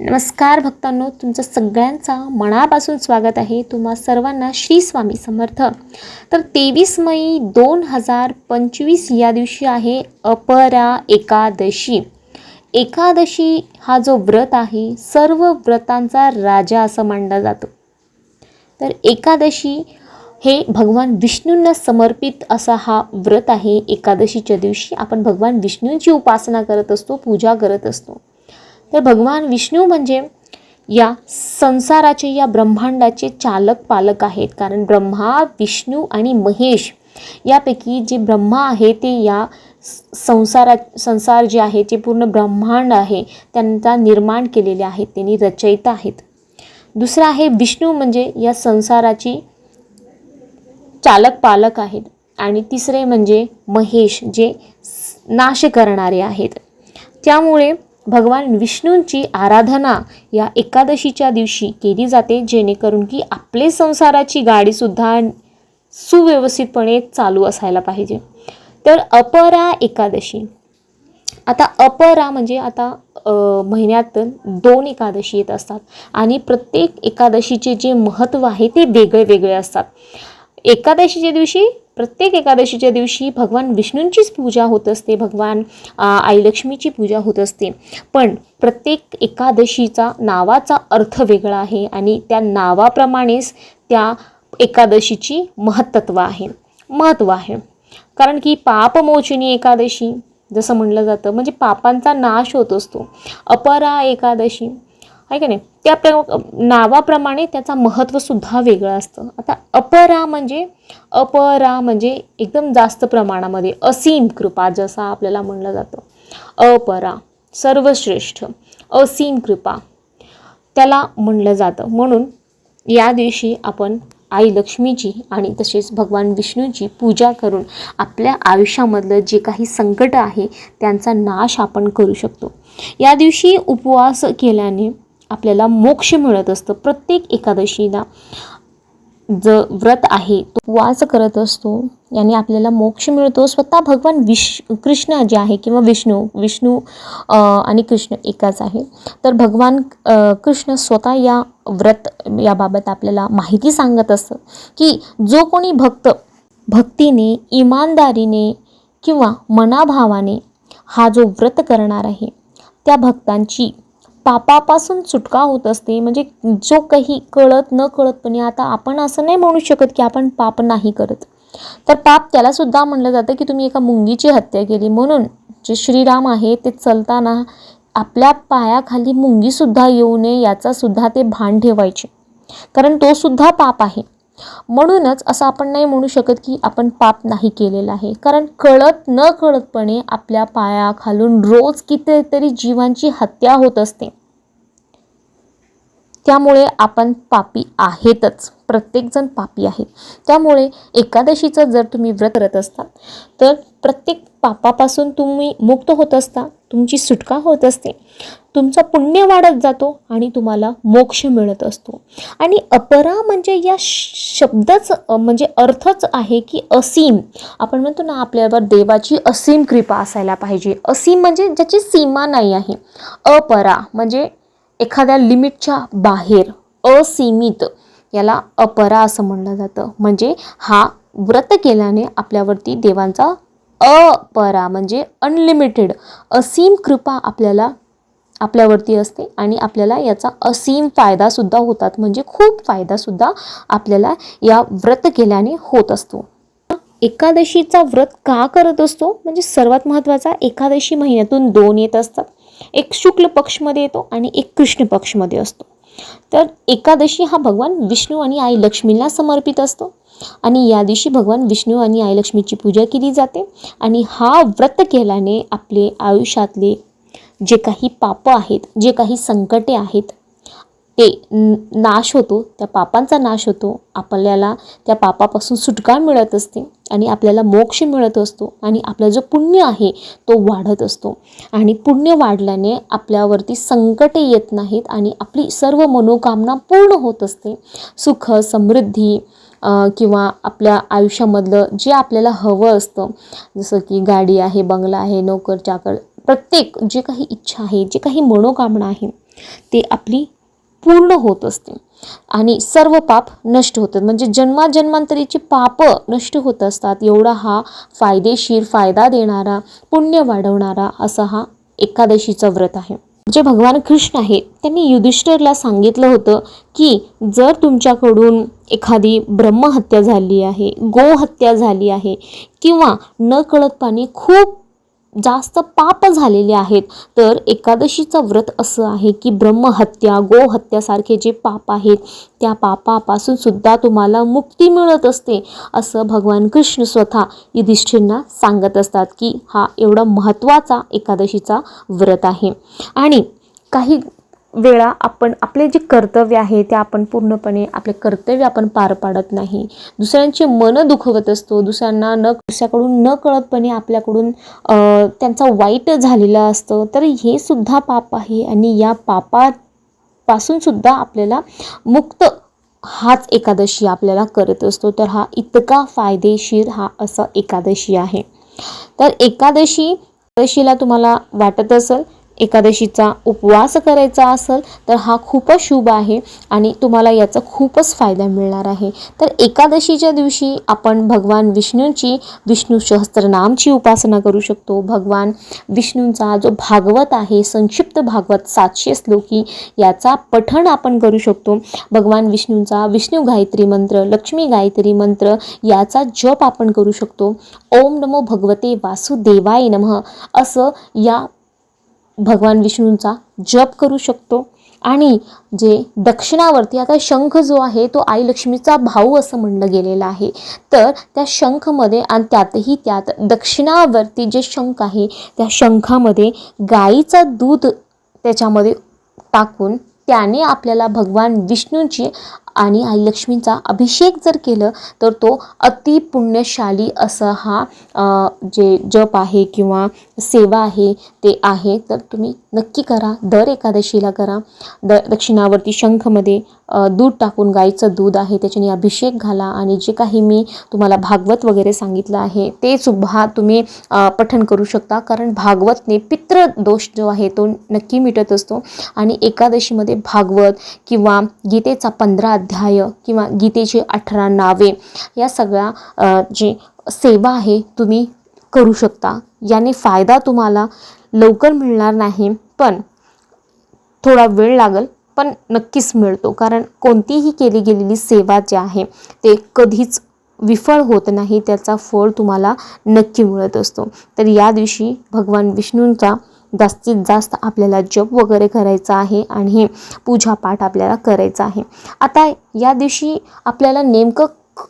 नमस्कार भक्तांनो तुमचं सगळ्यांचा मनापासून स्वागत आहे. तुम्हा सर्वांना श्री स्वामी समर्थ. तर तेवीस मई दोन हजार पंचवीस या दिवशी आहे अपरा एकादशी. एकादशी हा जो व्रत आहे सर्व व्रतांचा राजा असं मानला जातो. तर एकादशी हे भगवान विष्णूंना समर्पित असा हा व्रत आहे. एकादशीच्या दिवशी आपण भगवान विष्णूंची उपासना करत असतो पूजा करत असतो. तर भगवान विष्णू म्हणजे या संसाराचे या ब्रह्मांडाचे चालक पालक आहेत. कारण ब्रह्मा विष्णू आणि महेश यापैकी जे ब्रह्मा आहे ते या संसारा संसार जे आहे जे पूर्ण ब्रह्मांड आहे त्यांचा निर्माण केलेले आहेत. त्यांनी रचयिता आहेत. दुसरं आहे विष्णू म्हणजे या संसाराची चालक पालक आहेत. आणि तिसरे म्हणजे महेश जे नाश करणारे आहेत. त्यामुळे भगवान विष्णूंची आराधना या एकादशीच्या दिवशी केली जाते जेणेकरून की आपले संसाराची गाडीसुद्धा सुव्यवस्थितपणे चालू असायला पाहिजे. तर अपरा एकादशी. आता अपरा म्हणजे आता महिन्यात दोन एकादशी येत असतात आणि प्रत्येक एकादशीचे जे महत्त्व आहे ते वेगळे वेगळे असतात. एकादशीच्या दिवशी प्रत्येक एकादशीच्या दिवशी भगवान विष्णूंचीच पूजा होत असते भगवान आईलक्ष्मीची आई लक्ष्मीची पूजा होत असते. पण प्रत्येक एकादशीचा नावाचा अर्थ वेगळा आहे आणि त्या नावाप्रमाणेच त्या एकादशीची महत्त्व आहे. महत्त्व आहे. कारण की पापमोचनी एकादशी जसं म्हटलं जातं म्हणजे पापांचा नाश होत असतो. अपरा एकादशी आहे का नाही? त्या प्र नावाप्रमाणे त्याचा महत्त्वसुद्धा वेगळं असतं. आता अपरा म्हणजे अपरा म्हणजे एकदम जास्त प्रमाणामध्ये असीम कृपा जसा आपल्याला म्हणलं जातं. अपरा सर्वश्रेष्ठ असीम कृपा. त्याला म्हणलं जातं. म्हणून या दिवशी आपण आई लक्ष्मीची आणि तसेच भगवान विष्णूची पूजा करून आपल्या आयुष्यामधलं जे काही संकट आहे त्यांचा नाश आपण करू शकतो. या दिवशी उपवास केल्याने आपल्याला मोक्ष मिळत असतं. प्रत्येक एकादशीला ज व्रत आहे तो उपवास करत असतो. याने आपल्याला मोक्ष मिळतो. स्वतः भगवान विश कृष्ण जे आहे किंवा विष्णू विष्णू आणि कृष्ण एकाच आहे. तर भगवान कृष्ण स्वतः या व्रत याबाबत आपल्याला माहिती सांगत असतं की जो कोणी भक्त भक्तीने इमानदारीने किंवा मनाभावाने हा जो व्रत करणार आहे त्या भक्तांची पापापासून सुटका होत असते. म्हणजे जो काही कळत न कळतपणे आता आपण असं नाही म्हणू शकत की आपण पाप नाही करत. तर पाप त्याला सुद्धा म्हणलं जातं की तुम्ही एका मुंगीची हत्या केली. म्हणून जे श्रीराम आहे ते चलताना आपल्या पायाखाली मुंगीसुद्धा येऊ नये याचा सुद्धा ते भान ठेवायचे. कारण तो सुद्धा पाप आहे. म्हणूनच असं आपण नाही म्हणू शकत की आपण पाप नाही केलेलं आहे. कारण कळत न कळतपणे आपल्या पायाखालून रोज कितीतरी जीवांची हत्या होत असते. त्यामुळे आपण पापी आहेतच. प्रत्येकजण पापी आहे. त्यामुळे एकादशीचं जर तुम्ही व्रत करत असता तर प्रत्येक पापापासून तुम्ही मुक्त होत असता तुमची सुटका होत असते. तुमचा पुण्य वाढत जातो आणि तुम्हाला मोक्ष मिळत असतो. आणि अपरा म्हणजे या श- शब्दच म्हणजे अर्थच आहे की असीम. आपण म्हणतो ना आपल्यावर देवाची असीम कृपा असायला पाहिजे. असीम म्हणजे ज्याची सीमा नाही आहे. अपरा म्हणजे एखाद्या लिमिटच्या बाहेर. असीमित. याला अपरा असं म्हणलं जातं. म्हणजे हा व्रत केल्याने आपल्यावरती देवांचा अपरा म्हणजे अनलिमिटेड असीम कृपा आपल्याला आपल्यावरती असते आणि आपल्याला याचा असीम फायदासुद्धा होतात. म्हणजे खूप फायदासुद्धा आपल्याला या व्रत केल्याने होत असतो. एकादशीचा व्रत का करत असतो? म्हणजे सर्वात महत्त्वाचा एकादशी महिन्यातून दोन येत असतात. एक शुक्ल पक्षमध्ये येतो आणि एक कृष्ण पक्षमध्ये असतो. तर एकादशी हा भगवान विष्णू आणि आई लक्ष्मीला समर्पित असतो. आणि या दिवशी भगवान विष्णू आणि आई लक्ष्मीची पूजा केली जाते. आणि हा व्रत केल्याने आपले आयुष्यातले जे काही पाप आहेत जे काही संकटे आहेत ते नाश होतो त्या पापांचा नाश होतो. आपल्याला त्या पापापासून सुटका मिळत असते आणि आपल्याला मोक्ष मिळत असतो आणि आपला जो पुण्य आहे तो वाढत असतो. आणि पुण्य वाढल्याने आपल्यावरती संकटे येत नाहीत आणि आपली सर्व मनोकामना पूर्ण होत असते. सुख समृद्धी किंवा आपल्या आयुष्यामधलं जे आपल्याला हवं असतं जसं की गाडी आहे बंगला आहे नोकर चाकर प्रत्येक जे काही इच्छा आहे जे काही मनोकामना आहे ते आपली पूर्ण होत असते. आणि सर्व पाप नष्ट होतात. म्हणजे जन्माजन्मांतरीची पाप नष्ट होत असतात. एवढा हा फायदेशीर फायदा देणारा पुण्य वाढवणारा असा हा एकादशीचा व्रत आहे. जे भगवान कृष्ण आहे त्यांनी युधिष्ठिरला सांगितलं होतं की जर तुमच्याकडून एखादी ब्रह्महत्या झाली आहे गोहत्या झाली आहे किंवा न कळतपणे खूप जास्त पाप झालेले आहेत. तर एकादशीचं व्रत असं आहे की ब्रह्महत्या गोहत्यासारखे जे पाप आहेत त्या पापापासून सुद्धा तुम्हाला मुक्ती मिळत असते असं भगवान कृष्ण स्वतः युधिष्ठिरना सांगत असतात की हा एवढा महत्त्वाचा एकादशीचा व्रत आहे. आणि काही वेळा आपण आपले जे कर्तव्य आहे ते आपण पूर्णपणे आपले कर्तव्य आपण पार पाडत नाही. दुसऱ्यांचे मन दुखवत असतो. दुसऱ्यांना न दुसऱ्याकडून न कळतपणे आपल्याकडून त्यांचा वाईट झालेलं असतं. तर हे सुद्धा पाप आहे आणि या पापापासून सुद्धा आपल्याला मुक्त हाच एकादशी आपल्याला करत असतो. तर हा इतका फायदेशीर हा असा एकादशी आहे. तर एकादशी एकादशीला तुम्हाला वाटत असेल एकादशीचा उपवास करायचा असेल तर हा खूपच शुभ आहे आणि तुम्हाला याचा खूपच फायदा मिळणार आहे. तर एकादशीच्या दिवशी आपण भगवान विष्णूंची विष्णू सहस्त्रनामची उपासना करू शकतो. भगवान विष्णूंचा जो भागवत आहे संक्षिप्त भागवत सातशे श्लोकी याचा पठण आपण करू शकतो. भगवान विष्णूंचा विष्णू गायत्री मंत्र लक्ष्मी गायत्री मंत्र याचा जप आपण करू शकतो. ओम नमो भगवते वासुदेवाय नमः. असं या भगवान विष्णूंचा जप करू शकतो. आणि जे दक्षिणावरती आता शंख जो आहे तो आई लक्ष्मीचा भाऊ असं म्हणलं गेलेलं आहे. तर त्या शंखमध्ये आणि त्यातही त्यात दक्षिणावरती जे शंख आहे त्या शंखामध्ये गाईचा दूध त्याच्यामध्ये टाकून त्याने आपल्याला भगवान विष्णूंची आणि आई लक्ष्मींचा अभिषेक जर केलं तर तो अति पुण्यशाली असा हा जे जप आहे किंवा सेवा आहे ते आहे. तर तुम्ही नक्की करा. दर एकादशीला करा. द दक्षिणावर्ती शंखमध्ये दूध टाकून गाईचं दूध आहे त्याच्याने अभिषेक घाला आणि जे काही मी तुम्हाला भागवत वगैरे सांगितलं आहे ते सुद्धा तुम्ही पठन पठण करू शकता. कारण भागवतने पित्र दोष जो आहे तो नक्की मिटत असतो. आणि एकादशीमध्ये भागवत किंवा गीतेचा पंधरा अध्याय किंवा गीतेची अठरा नावे या सगळ्या जे जी सेवा आहे तुम्ही करू शकता. याने फायदा तुम्हाला लवकर मिळणार नाही पण थोडा वेळ लागेल पण नक्कीच मिळतो. कारण कोणतीही केली गेलेली सेवा जी आहे ते कधीच विफळ होत नाही. त्याचा फळ तुम्हाला नक्की मिळत असतो. तर या दिवशी भगवान विष्णूंचा जास्तीत जास्त आपल्याला जप वगैरे करायचा आहे आणि पूजापाठ आपल्याला करायचा आहे. आता या दिवशी आपल्याला नेमकं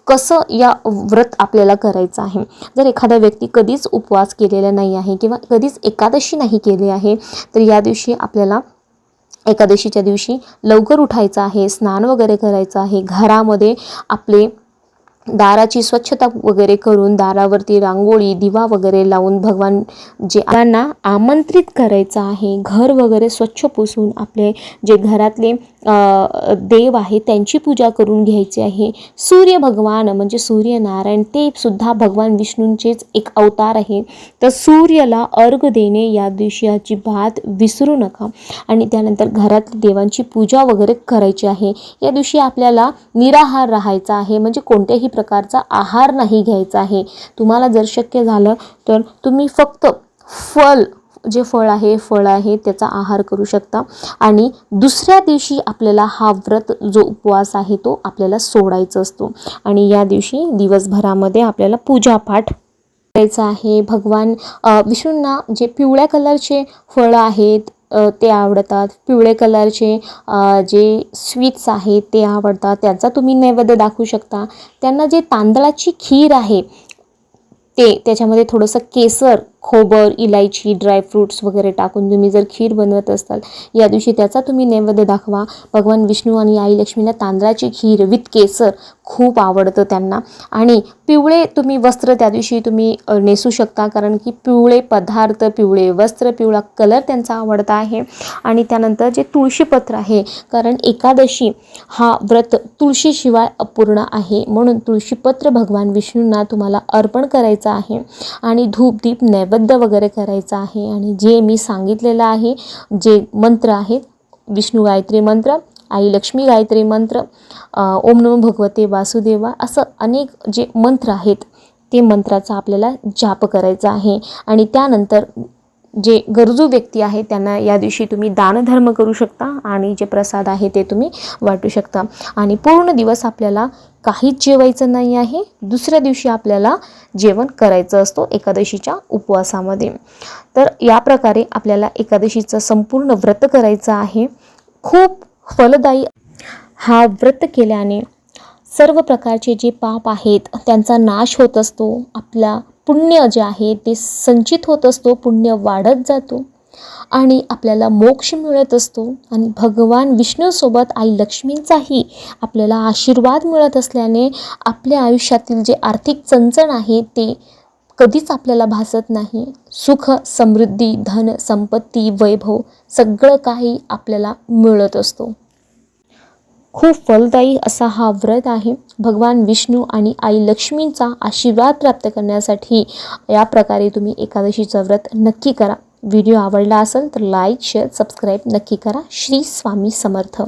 कसं या व्रत आपल्याला करायचं आहे? जर एखादा व्यक्ती कधीच उपवास केलेला नाही आहे किंवा कधीच एकादशी नाही केली आहे तर या दिवशी आपल्याला एकादशीच्या दिवशी लवकर उठायचं आहे स्नान वगैरे करायचं आहे. घरामध्ये आपले दाराची स्वच्छता वगैरे करून दारावरती रांगोळी दिवा वगैरे लावून भगवान जे त्यांना आमंत्रित करायचं आहे. घर वगैरे स्वच्छ पुसून आपले जे घरातले देव आहे त्यांची पूजा करून घ्यायची आहे. सूर्य भगवान म्हणजे सूर्यनारायण ते सुद्धा भगवान विष्णूंचेच एक अवतार आहे. तर सूर्याला अर्घ देणे या दिवशी अजिबात विसरू नका. आणि त्यानंतर घरात देवांची पूजा वगैरे करायची आहे. या दिवशी आपल्याला निराहार राहायचा आहे. म्हणजे कोणत्याही प्रकारचा आहार नाही घ्यायचा आहे. तुम्हाला जर शक्य झालं तर तुम्ही फक्त फळ जे फळ आहे फळ आहे त्याचा आहार करू शकता. आणि दुसऱ्या दिवशी आपल्याला हा व्रत जो उपवास आहे तो आपल्याला सोडायचा असतो. आणि या दिवशी दिवसभरामध्ये आपल्याला पूजापाठ करायचं आहे. भगवान विष्णूंना जे पिवळ्या कलरचे फळं आहेत ते आवडतात. पिवळे कलरचे जे स्वीट्स आहेत ते आवडतात. त्याचा तुम्ही नैवेद्य दाखवू शकता. त्यांना जे तांदळाची खीर आहे ते त्याच्यामध्ये थोडंसं केसर खोबर इलायची ड्रायफ्रूट्स वगैरे टाकून तुम्ही जर खीर बनवत असाल या दिवशी त्याचा तुम्ही नैवेद्य दाखवा. भगवान विष्णू आणि आई लक्ष्मीला तांदळाची खीर विथ केसर खूप आवडतं त्यांना. आणि पिवळे तुम्ही वस्त्र त्या दिवशी तुम्ही नेसू शकता कारण की पिवळे पदार्थ पिवळे वस्त्र पिवळा कलर त्यांचा आवडता आहे. आणि त्यानंतर जे तुळशीपत्र आहे कारण एकादशी हा व्रत तुळशीशिवाय अपूर्ण आहे. म्हणून तुळशीपत्र भगवान विष्णूंना तुम्हाला अर्पण करायचं आहे. आणि धूप दीप नैवेद्य नैवेद्य वगैरे करायचा आहे आणि जे मी सांगितलेलं आहे जे मंत्र आहेत विष्णू गायत्री मंत्र आई लक्ष्मी गायत्री मंत्र ओम नमो भगवते वासुदेवा असं अनेक जे मंत्र आहेत ते मंत्राचा आपल्याला जाप करायचा आहे. आणि त्यानंतर जे गरजू व्यक्ती आहे त्यांना या दिवशी तुम्ही दानधर्म करू शकता आणि जे प्रसाद आहे ते तुम्ही वाटू शकता. आणि पूर्ण दिवस आपल्याला काहीच जेवायचं नाही आहे. दुसऱ्या दिवशी आपल्याला जेवण करायचं असतो एकादशीच्या उपवासामध्ये. तर या प्रकारे आपल्याला एकादशीचं संपूर्ण व्रत करायचं आहे. खूप फलदायी. हा व्रत केल्याने सर्व प्रकारचे जे पाप आहेत त्यांचा नाश होत असतो. आपला पुण्य जे आहे ते संचित होत असतो पुण्य वाढत जातो आणि आपल्याला मोक्ष मिळत असतो आणि भगवान विष्णूसोबत आई लक्ष्मींचाही आपल्याला आशीर्वाद मिळत असल्याने आपल्या आयुष्यातील जे आर्थिक चणचण आहे ते कधीच आपल्याला भासत नाही. सुख समृद्धी धन संपत्ती वैभव सगळं काही आपल्याला मिळत असतो. खूप फलदायी असा हा व्रत आहे. भगवान विष्णू आणि आई लक्ष्मींचा आशीर्वाद प्राप्त करण्यासाठी या प्रकारे तुम्ही एकादशीचं व्रत नक्की करा. व्हिडिओ आवडला असेल तर लाईक शेअर सबस्क्राईब नक्की करा. श्री स्वामी समर्थ.